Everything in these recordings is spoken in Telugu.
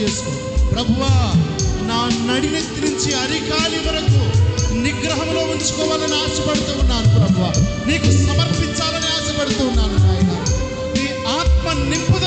చేసుకో. ప్రభువా నా నడినెత్తి నుంచి అరికాలి వరకు నిగ్రహంలో ఉంచుకోవాలని ఆశపడుతూ ఉన్నాను ప్రభువా. నీకు సమర్పించాలని ఆశపడుతూ ఉన్నాను నాయన. నీ ఆత్మ నింపుదలను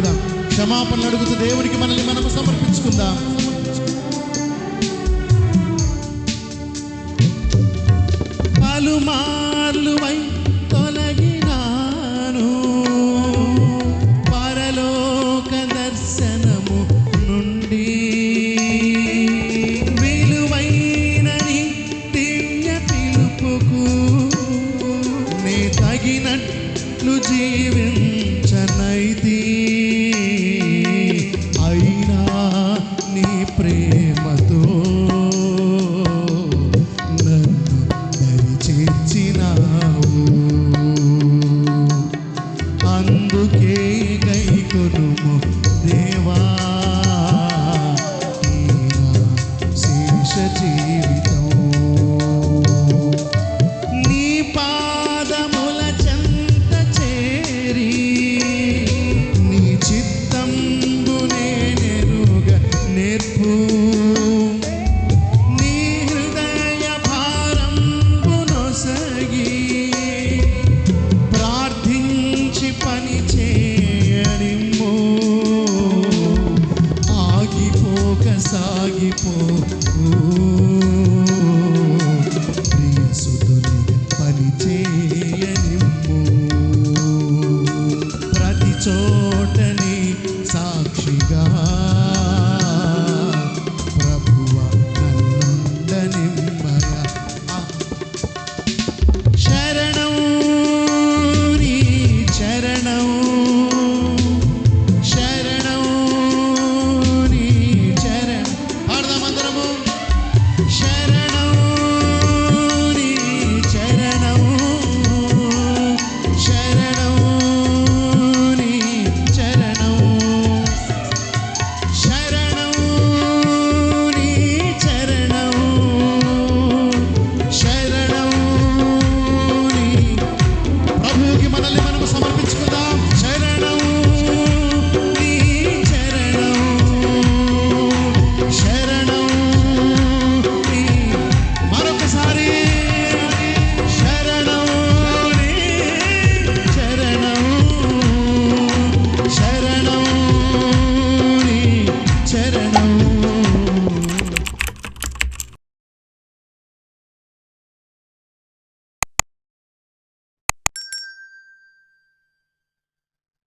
కూడా క్షమాపణ అడుగుతూ దేవునికి మనల్ని మనం సమర్పించుకుందాం. పలుమార్లువై తొలగినాను. పరలోక దర్శనము నుండి విలువైనని దివ్య పిలుపుకు నే తగినట్లు ప్రేమతో నన్ను దరిచేర్చినావు అందుకే గైకొనుము దేవా శేష జీవిత తొలగిపో పని చేయనిమ్ము ప్రతి చో